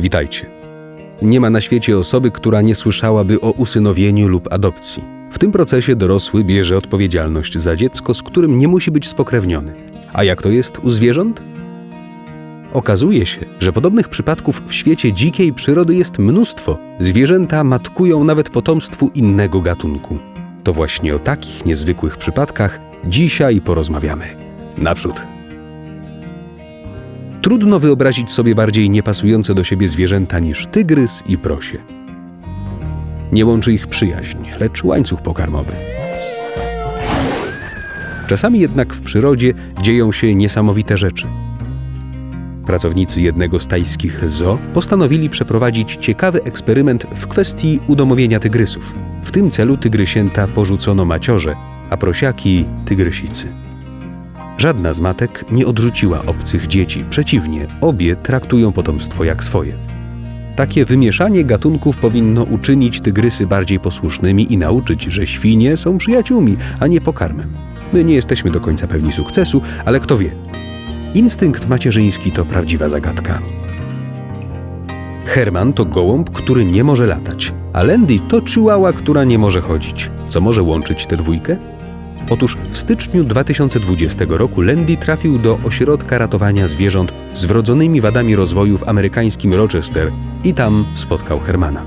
Witajcie. Nie ma na świecie osoby, która nie słyszałaby o usynowieniu lub adopcji. W tym procesie dorosły bierze odpowiedzialność za dziecko, z którym nie musi być spokrewniony. A jak to jest u zwierząt? Okazuje się, że podobnych przypadków w świecie dzikiej przyrody jest mnóstwo. Zwierzęta matkują nawet potomstwu innego gatunku. To właśnie o takich niezwykłych przypadkach dzisiaj porozmawiamy. Naprzód! Trudno wyobrazić sobie bardziej niepasujące do siebie zwierzęta niż tygrys i prosie. Nie łączy ich przyjaźń, lecz łańcuch pokarmowy. Czasami jednak w przyrodzie dzieją się niesamowite rzeczy. Pracownicy jednego z tajskich zoo postanowili przeprowadzić ciekawy eksperyment w kwestii udomowienia tygrysów. W tym celu tygrysięta porzucono maciorze, a prosiaki tygrysicy. Żadna z matek nie odrzuciła obcych dzieci, przeciwnie, obie traktują potomstwo jak swoje. Takie wymieszanie gatunków powinno uczynić tygrysy bardziej posłusznymi i nauczyć, że świnie są przyjaciółmi, a nie pokarmem. My nie jesteśmy do końca pewni sukcesu, ale kto wie. Instynkt macierzyński to prawdziwa zagadka. Herman to gołąb, który nie może latać, a Landy to chihuahua, która nie może chodzić. Co może łączyć tę dwójkę? Otóż w styczniu 2020 roku Landy trafił do ośrodka ratowania zwierząt z wrodzonymi wadami rozwoju w amerykańskim Rochester i tam spotkał Hermana.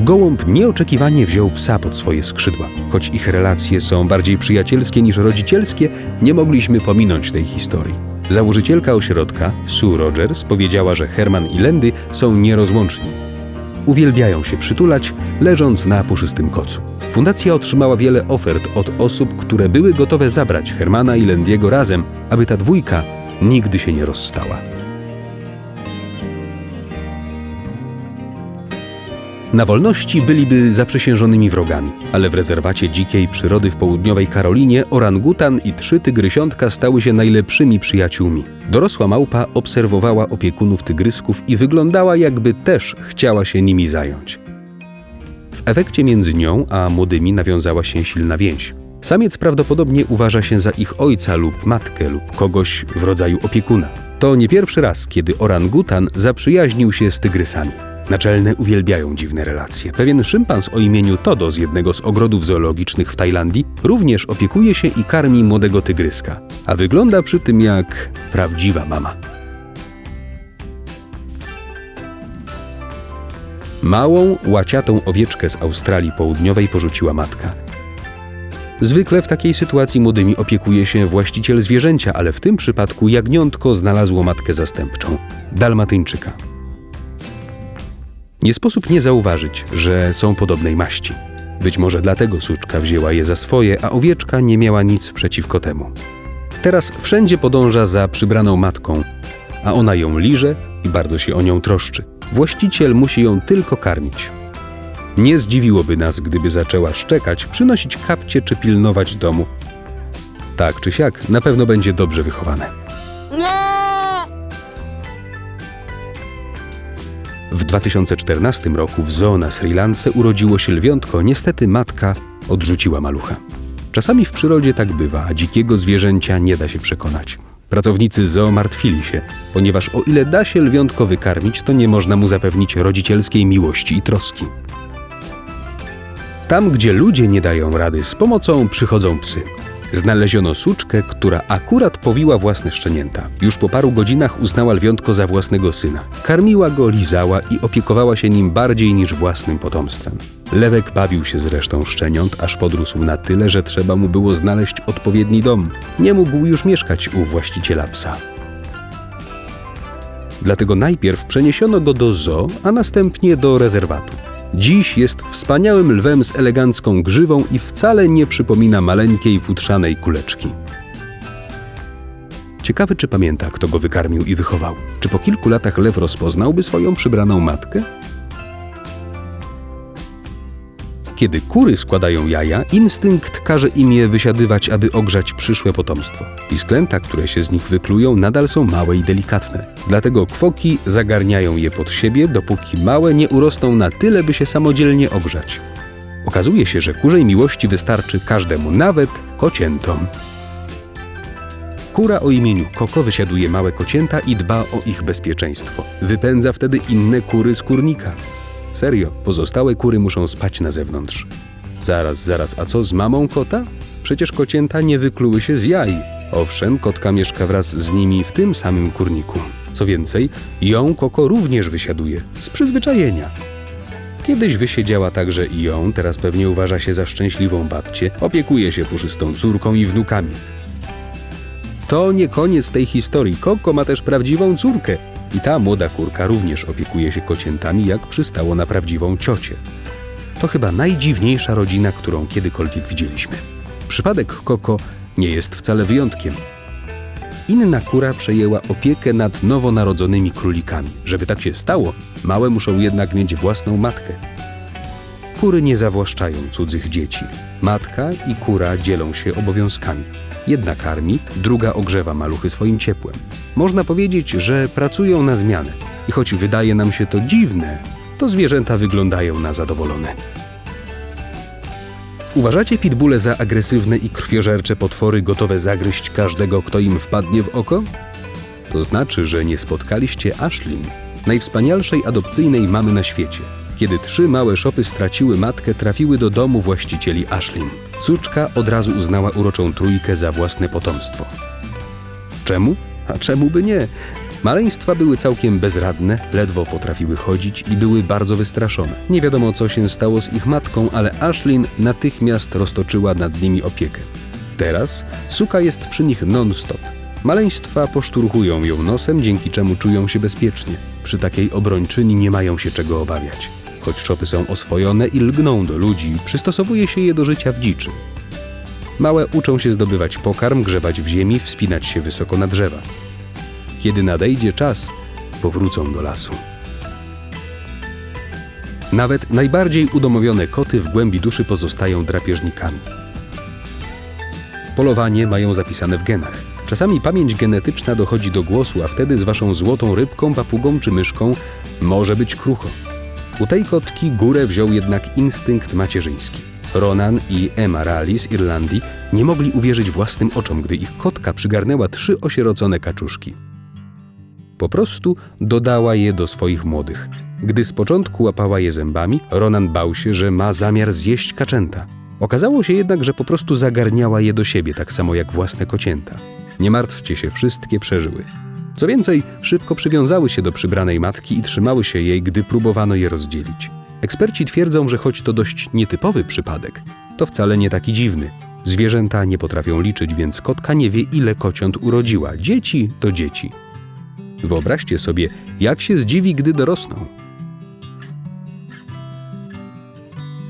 Gołąb nieoczekiwanie wziął psa pod swoje skrzydła. Choć ich relacje są bardziej przyjacielskie niż rodzicielskie, nie mogliśmy pominąć tej historii. Założycielka ośrodka, Sue Rogers, powiedziała, że Herman i Landy są nierozłączni. Uwielbiają się przytulać, leżąc na puszystym kocu. Fundacja otrzymała wiele ofert od osób, które były gotowe zabrać Hermana i Landiego razem, aby ta dwójka nigdy się nie rozstała. Na wolności byliby zaprzysiężonymi wrogami, ale w rezerwacie dzikiej przyrody w południowej Karolinie orangutan i trzy tygrysiątka stały się najlepszymi przyjaciółmi. Dorosła małpa obserwowała opiekunów tygrysków i wyglądała jakby też chciała się nimi zająć. W efekcie między nią a młodymi nawiązała się silna więź. Samiec prawdopodobnie uważa się za ich ojca lub matkę lub kogoś w rodzaju opiekuna. To nie pierwszy raz, kiedy orangutan zaprzyjaźnił się z tygrysami. Naczelne uwielbiają dziwne relacje. Pewien szympans o imieniu Todo z jednego z ogrodów zoologicznych w Tajlandii również opiekuje się i karmi młodego tygryska, a wygląda przy tym jak prawdziwa mama. Małą, łaciatą owieczkę z Australii Południowej porzuciła matka. Zwykle w takiej sytuacji młodymi opiekuje się właściciel zwierzęcia, ale w tym przypadku jagniątko znalazło matkę zastępczą dalmatyńczyka. Nie sposób nie zauważyć, że są podobnej maści. Być może dlatego suczka wzięła je za swoje, a owieczka nie miała nic przeciwko temu. Teraz wszędzie podąża za przybraną matką, a ona ją liże i bardzo się o nią troszczy. Właściciel musi ją tylko karmić. Nie zdziwiłoby nas, gdyby zaczęła szczekać, przynosić kapcie czy pilnować domu. Tak czy siak, na pewno będzie dobrze wychowane. W 2014 roku w zoo na Sri Lance urodziło się lwiątko, niestety matka odrzuciła malucha. Czasami w przyrodzie tak bywa, a dzikiego zwierzęcia nie da się przekonać. Pracownicy zoo martwili się, ponieważ o ile da się lwiątko wykarmić, to nie można mu zapewnić rodzicielskiej miłości i troski. Tam, gdzie ludzie nie dają rady z pomocą, przychodzą psy. Znaleziono suczkę, która akurat powiła własne szczenięta. Już po paru godzinach uznała lwiątko za własnego syna. Karmiła go, lizała i opiekowała się nim bardziej niż własnym potomstwem. Lewek bawił się z resztą szczeniąt, aż podrósł na tyle, że trzeba mu było znaleźć odpowiedni dom. Nie mógł już mieszkać u właściciela psa. Dlatego najpierw przeniesiono go do zoo, a następnie do rezerwatu. Dziś jest wspaniałym lwem z elegancką grzywą i wcale nie przypomina maleńkiej futrzanej kuleczki. Ciekawy, czy pamięta, kto go wykarmił i wychował. Czy po kilku latach lew rozpoznałby swoją przybraną matkę? Kiedy kury składają jaja, instynkt każe im je wysiadywać, aby ogrzać przyszłe potomstwo. Pisklęta, które się z nich wyklują, nadal są małe i delikatne. Dlatego kwoki zagarniają je pod siebie, dopóki małe nie urosną na tyle, by się samodzielnie ogrzać. Okazuje się, że kurzej miłości wystarczy każdemu, nawet kociętom. Kura o imieniu Koko wysiaduje małe kocięta i dba o ich bezpieczeństwo. Wypędza wtedy inne kury z kurnika. Serio, pozostałe kury muszą spać na zewnątrz. Zaraz, zaraz, a co z mamą kota? Przecież kocięta nie wykluły się z jaj. Owszem, kotka mieszka wraz z nimi w tym samym kurniku. Co więcej, ją Koko również wysiaduje, z przyzwyczajenia. Kiedyś wysiedziała także i ją, teraz pewnie uważa się za szczęśliwą babcię, opiekuje się puszystą córką i wnukami. To nie koniec tej historii. Koko ma też prawdziwą córkę. I ta młoda kurka również opiekuje się kociętami, jak przystało na prawdziwą ciocię. To chyba najdziwniejsza rodzina, którą kiedykolwiek widzieliśmy. Przypadek Koko nie jest wcale wyjątkiem. Inna kura przejęła opiekę nad nowonarodzonymi królikami. Żeby tak się stało, małe muszą jednak mieć własną matkę. Kury nie zawłaszczają cudzych dzieci. Matka i kura dzielą się obowiązkami. Jedna karmi, druga ogrzewa maluchy swoim ciepłem. Można powiedzieć, że pracują na zmianę. I choć wydaje nam się to dziwne, to zwierzęta wyglądają na zadowolone. Uważacie pitbulle za agresywne i krwiożercze potwory gotowe zagryźć każdego, kto im wpadnie w oko? To znaczy, że nie spotkaliście Ashlyn, najwspanialszej adopcyjnej mamy na świecie. Kiedy trzy małe szopy straciły matkę, trafiły do domu właścicieli Ashlyn. Córczka od razu uznała uroczą trójkę za własne potomstwo. Czemu? A czemu by nie? Maleństwa były całkiem bezradne, ledwo potrafiły chodzić i były bardzo wystraszone. Nie wiadomo, co się stało z ich matką, ale Ashlyn natychmiast roztoczyła nad nimi opiekę. Teraz suka jest przy nich non-stop. Maleństwa poszturchują ją nosem, dzięki czemu czują się bezpiecznie. Przy takiej obrończyni nie mają się czego obawiać. Choć szopy są oswojone i lgną do ludzi, przystosowuje się je do życia w dziczy. Małe uczą się zdobywać pokarm, grzebać w ziemi, wspinać się wysoko na drzewa. Kiedy nadejdzie czas, powrócą do lasu. Nawet najbardziej udomowione koty w głębi duszy pozostają drapieżnikami. Polowanie mają zapisane w genach. Czasami pamięć genetyczna dochodzi do głosu, a wtedy z waszą złotą rybką, papugą czy myszką może być krucho. U tej kotki górę wziął jednak instynkt macierzyński. Ronan i Emma Raleigh z Irlandii nie mogli uwierzyć własnym oczom, gdy ich kotka przygarnęła trzy osierocone kaczuszki. Po prostu dodała je do swoich młodych. Gdy z początku łapała je zębami, Ronan bał się, że ma zamiar zjeść kaczęta. Okazało się jednak, że po prostu zagarniała je do siebie, tak samo jak własne kocięta. Nie martwcie się, wszystkie przeżyły. Co więcej, szybko przywiązały się do przybranej matki i trzymały się jej, gdy próbowano je rozdzielić. Eksperci twierdzą, że choć to dość nietypowy przypadek, to wcale nie taki dziwny. Zwierzęta nie potrafią liczyć, więc kotka nie wie, ile kociąt urodziła. Dzieci to dzieci. Wyobraźcie sobie, jak się zdziwi, gdy dorosną.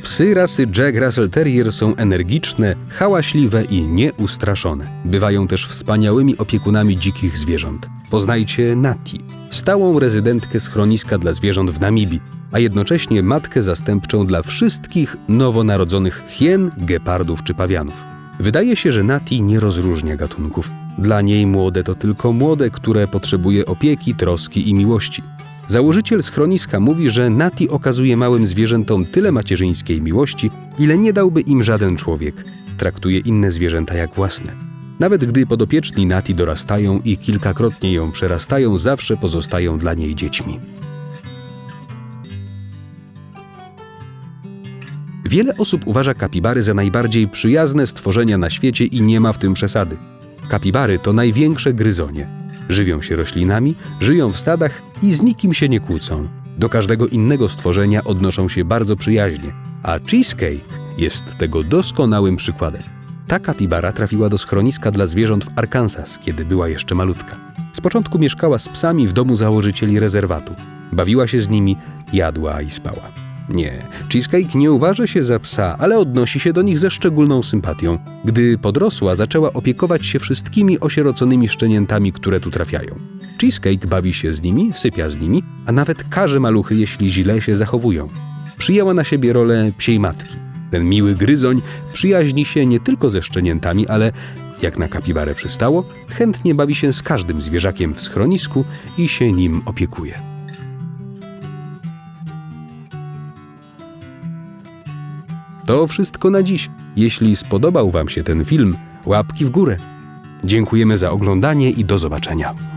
Psy rasy Jack Russell Terrier są energiczne, hałaśliwe i nieustraszone. Bywają też wspaniałymi opiekunami dzikich zwierząt. Poznajcie Nati, stałą rezydentkę schroniska dla zwierząt w Namibii, a jednocześnie matkę zastępczą dla wszystkich nowonarodzonych hien, gepardów czy pawianów. Wydaje się, że Nati nie rozróżnia gatunków. Dla niej młode to tylko młode, które potrzebuje opieki, troski i miłości. Założyciel schroniska mówi, że Nati okazuje małym zwierzętom tyle macierzyńskiej miłości, ile nie dałby im żaden człowiek. Traktuje inne zwierzęta jak własne. Nawet gdy podopieczni Nati dorastają i kilkakrotnie ją przerastają, zawsze pozostają dla niej dziećmi. Wiele osób uważa kapibary za najbardziej przyjazne stworzenia na świecie i nie ma w tym przesady. Kapibary to największe gryzonie. Żywią się roślinami, żyją w stadach i z nikim się nie kłócą. Do każdego innego stworzenia odnoszą się bardzo przyjaźnie, a Cheesecake jest tego doskonałym przykładem. Ta kapibara trafiła do schroniska dla zwierząt w Arkansas, kiedy była jeszcze malutka. Z początku mieszkała z psami w domu założycieli rezerwatu. Bawiła się z nimi, jadła i spała. Nie, Cheesecake nie uważa się za psa, ale odnosi się do nich ze szczególną sympatią. Gdy podrosła, zaczęła opiekować się wszystkimi osieroconymi szczeniętami, które tu trafiają. Cheesecake bawi się z nimi, sypia z nimi, a nawet każe maluchy, jeśli źle się zachowują. Przyjęła na siebie rolę psiej matki. Ten miły gryzoń przyjaźni się nie tylko ze szczeniętami, ale, jak na kapibarę przystało, chętnie bawi się z każdym zwierzakiem w schronisku i się nim opiekuje. To wszystko na dziś. Jeśli spodobał Wam się ten film, łapki w górę. Dziękujemy za oglądanie i do zobaczenia.